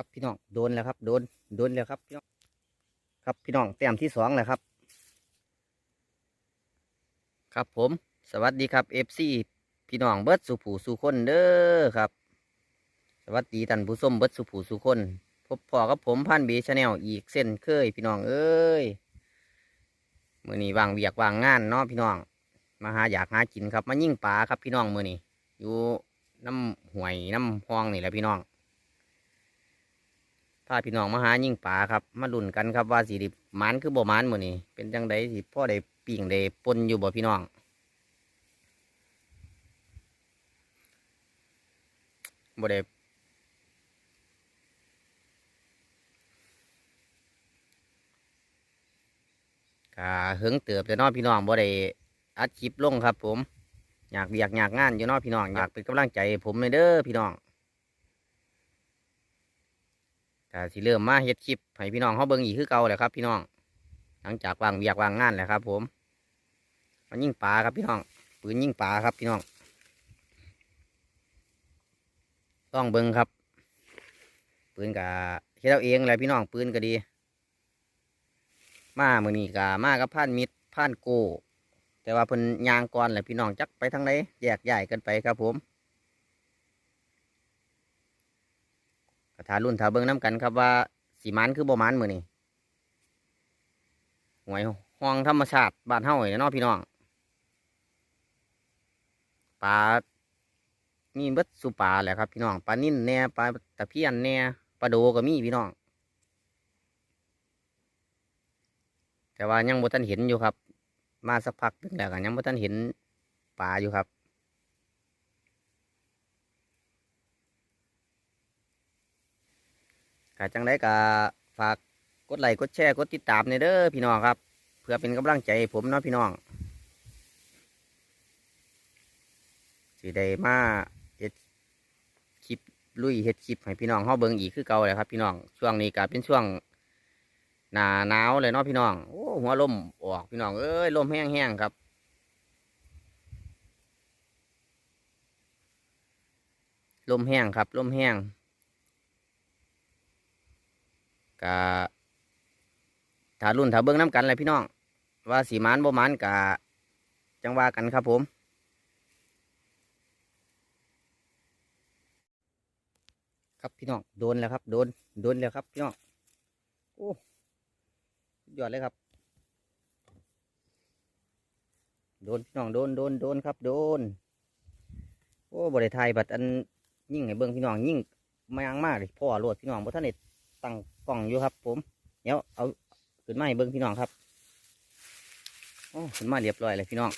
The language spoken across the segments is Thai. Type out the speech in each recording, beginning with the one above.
ครับพี่น้องโดนแล้วครับ โดนโดนแล้วครับพี่น้องครับพี่น้องแต้มที่สองแล้วครับ ครับผม สวัสดีครับเอฟซีพี่น้องเบิร์ดสุผูสุคนเด้อครับ สวัสดีท่านผู้ชมเบิร์ดสุผูสุคนพบพอกับผมพันบีชาแนลอีกเส้นเคยพี่น้องเอ้ยมือนี้วางเวียกวางงานเนาะพี่น้อง มาหาอยากหากินครับมายิ่งปลาครับพี่น้องมือนี้อยู่น้ำห่วยน้ำพองนี่แหละพี่น้อง พาพี่น้องมาหายิ่งปลาครับ มาลุ่นกันครับว่าสีดิบหมันคือบ่หมันมือนี้เป็นจังไดสิพ่อได้ปิ่งได้ปนอยู่บ่พี่น้อง บ่ได้กะเฮงเติบแต่นอพี่น้องบ่ได้อัดคลิปลงครับ ผม อยากเบียกอยากงานอยู่นอพี่น้องอยากเป็นกำลังใจผมเลยเด้อพี่น้อง กะสิเริ่มมาเฮ็ดคลิปให้พี่น้องเขาเบิ่งอีกคือเก่าแหละครับ พี่น้อง หลังจากวางเบียกวางงานแหละครับ ผม มันยิ่งปลาครับพี่น้อง ปืนยิ่งปลาครับพี่น้อง ต้องเบิ่งครับ ปืนกะเฮ็ดเอาเองแหละพี่น้องปืนก็ดี มาเมื่อนี้กะมากับพันมิตรพันโก แต่ว่าเพิ่นยางก่อนแหละพี่น้องจักไปทางไหนแยกย้ายกันไปครับผม กระทารุ่นทาเบิ่งน้กันครับว่าสีมันคือบ่มันมือนี้หวยห้องธรรมชาติบ้านเฮาเนี่ยเนาะพี่น้องปลามีเบิดสุปลาแหละครับพี่น้องปลานิ่นแน่ปลาตะเพียนแน่ปลาโดก็มีพี่น้อง แต่ว่ายังบ่ทันเห็นอยู่ครับ มาสักพักหนึงแล้วก็ยังบ่ทันเห็นปลาอยู่ครับ กาจังได้ก็ฝากกดไลค์กดแชร์กดติดตามในเด้อพี่น้องครับ เพื่อเป็นกำลังใจให้ผมเนาะพี่น้องสิได้มาเฮ็ดคลิปลุยเฮ็ดคลิปให้พี่น้องเฮาเบิ่งอีกคือเก่าเลยครับ พี่น้องช่วงนี้ก็เป็นช่วงหนาหนาวเลยเนาะพี่น้องโอ้หัวลมออกพี่น้องเอ้ยลมแห้งๆครับลมแห้งครับลมแห้ง กะถารุ่นถาเบิ้งน้ำกันเลยพี่น้อง ว่าสีมันบ่มันกะจังว่ากันครับผมครับพี่น้องโดนแล้วครับ โดนโดนแล้วครับพี่น้องโอ้ยอดเลยครับ โดนพี่น้องโดนโดนโดนครับ โดน โอ้บริไทยบัดอันยิ่งให้เบิ่งพี่น้องยิ่งมายังมากเลยพ่อโหลดพี่น้องบ่ท่านได้ ตั้งกล้องอยู่ครับ ผมเดี๋ยวเอาขึ้นมาให้เบิ่งพี่น้องครับโอ้ขึ้นมาเรียบร้อยเลยพี่น้อง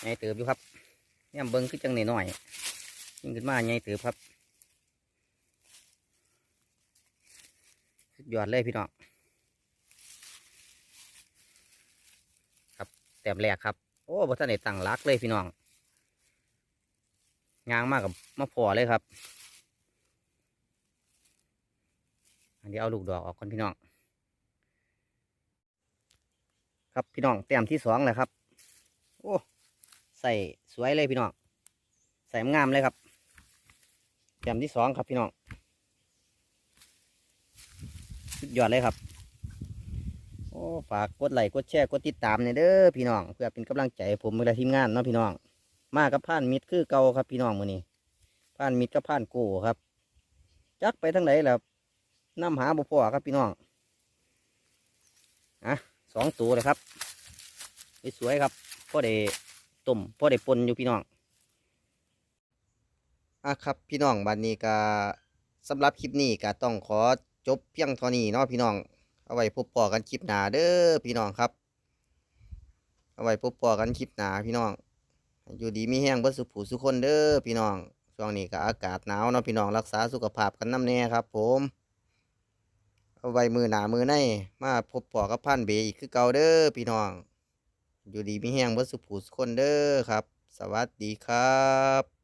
ใหญ่เติบอยู่ครับเนี่ยเบิ่งคือจังหน่อยยิ่งขึ้นมาใหญ่เติบครับสุดยอดเลยพี่น้องครับแต้มแรกครับ โอ้บ่ท่านได้ตั้งรักเลยพี่น้องยางมากกับมาพอเลยครับ อันนี้เอาลูกดอกออกก่อนพี่น้อง ครับพี่น้องแต้มที่สองเลยครับ โอ้ใส่สวยเลยพี่น้องใส่งามเลยครับแต้มที่สองครับพี่น้องสุดยอดเลยครับ โอ้ฝากกดไลค์กดแชร์กดติดตามในอยเด้อพี่น้อง เพื่อเป็นกำลังใจผมเวลาทีมงานเนาะพี่น้อง มากับผ่านมิดคือเก่าครับพี่น้องมือนี้ผ่านมิดกับผ่านก้ครับ จักไปทางไหนแล้ว น้ำหาบุพอครับพี่น้องอะสองตัวเลยครับสวยครับพ่อได้ต้มพ่อได้ปนอยู่พี่น้องอะครับพี่น้องบัดนนี้ก็สำหรับคลิปนี้ก็ต้องขอจบเพียงเท่านี้เนาะพี่น้อง เอาไว้พบปอกันคลิปหน้าเด้อพี่น้องครับ เอาไว้พบปอกันคลิปหน้าพี่น้อง อยู่ดีมีแห้งเบิดสุขผู้สุขคนเด้อพี่น้องช่วงนี้ก็อากาศหนาวเนาะพี่น้องรักษาสุขภาพกันน้ำแน่ครับ ผม เอาไว้มือหนามือในมาพบปอกับพันเบอีกคือเก่าเด้อพี่น้อง อยู่ดีมีแห้งวัสุผู้สุขคนเด้อครับ สวัสดีครับ